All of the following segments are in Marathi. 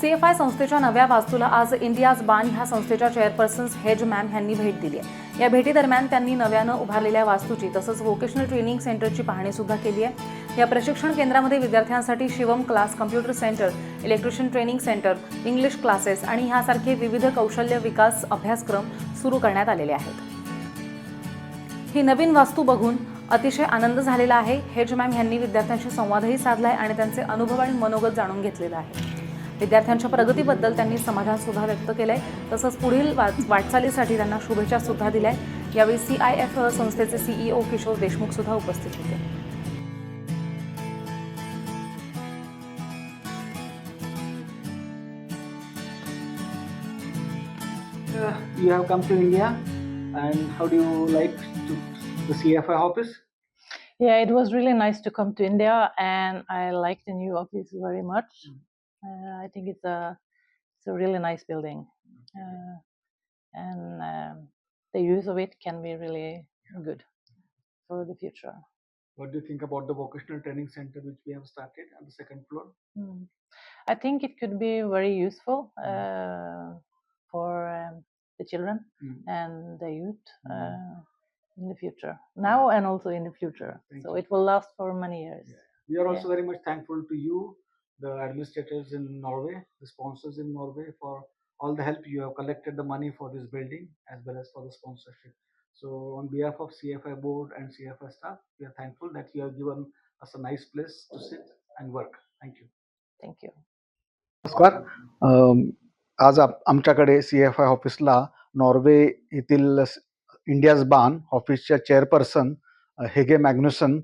सीएफआय आय संस्थेच्या नव्या वास्तूला आज इंडियाज बान ह्या संस्थेच्या चेअरपर्सन्स हेज मॅम यांनी भेट दिली आहे. या भेटीदरम्यान त्यांनी नव्यानं उभारलेल्या वास्तूची तसंच व्होकेशनल ट्रेनिंग सेंटरची पाहणी सुद्धा केली आहे. या प्रशिक्षण केंद्रामध्ये विद्यार्थ्यांसाठी Shivam class computer centre electrician training centre English classes आणि ह्यासारखे विविध कौशल्य विकास अभ्यासक्रम सुरू करण्यात आलेले आहेत. ही नवीन वास्तू बघून अतिशय आनंद झालेला आहे. हेज मॅम यांनी विद्यार्थ्यांशी संवादही साधला आहे आणि त्यांचे अनुभव आणि मनोगत जाणून घेतलेलं आहे. विद्यार्थ्यांच्या प्रगतीबद्दल त्यांनी समाधान सुद्धा व्यक्त केलंय तसंच पुढील वाटचालीसाठी त्यांना शुभेच्छा सुद्धा दिल्या यावेळी सी आय एफ संस्थेचे सीईओ किशोर देशमुख सुद्धा उपस्थित होते you have to India and how do you like C F I office Yeah, it was really nice to come to India and I like the new office very much. Mm-hmm. Uh, I think it's a it's a really nice building, uh, and um, the use of it can be really good for the future. What do you think about the vocational training center which we have started on the second floor? Mm. I think it could be very useful uh, for um, the children Mm. and the youth uh, in the future, now and also in the future. Thank so you. it will last for many years. We are Yeah. also very much thankful to you, the administrators in Norway, the sponsors in Norway, for all the help you have collected the money for this building as well as for the sponsorship. So, on behalf of CFI board and CFI staff, we are thankful that you have given us a nice place to sit and work. Thank you. Thank you. नमस्कार अम, आज आप आमच्याकडे सी एफ आय ऑफिसला नॉर्वे येथील स- इंडियाज बान ऑफिसच्या चेअरपर्सन अ, हेगे मॅग्नुसन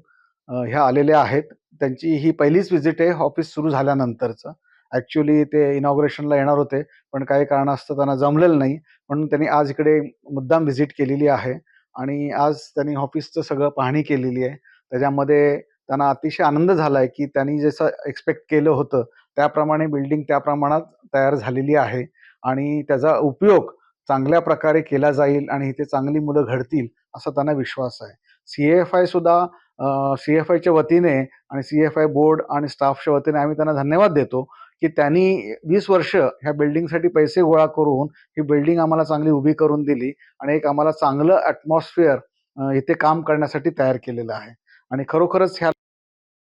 अ, ह्या आलेल्या आहेत त्यांची ही पहिलीच व्हिजिट आहे ऑफिस सुरू झाल्यानंतरचं. ॲक्च्युली ते इनॉग्रेशनला येणार होते पण काही कारणास्तव त्यांना जमलेलं नाही. म्हणून त्यांनी आज इकडे मुद्दाम व्हिजिट केलेली आहे. आणि आज त्यांनी ऑफिसचं सगळं पाहणी केलेली आहे. त्याच्यामध्ये त्यांना अतिशय आनंद झाला आहे की त्यांनी जसं एक्सपेक्ट केलं होतं त्याप्रमाणे बिल्डिंग त्या प्रमाणात तयार झालेली आहे. आणि त्याचा उपयोग चांगल्या प्रकारे केला जाईल आणि इथे चांगली मुलं घडतील असा त्यांना विश्वास आहे. सी एफ आय सुद्धा सी एफ आयच्या वतीने आणि सी एफ आय बोर्ड आणि स्टाफच्या वतीने आम्ही त्यांना धन्यवाद देतो की त्यांनी वीस वर्ष ह्या बिल्डिंगसाठी पैसे गोळा करून ही बिल्डिंग आम्हाला चांगली उभी करून दिली आणि एक आम्हाला चांगलं ॲटमॉस्फिअर इथे काम करण्यासाठी तयार केलेलं आहे. आणि खरोखरच ह्या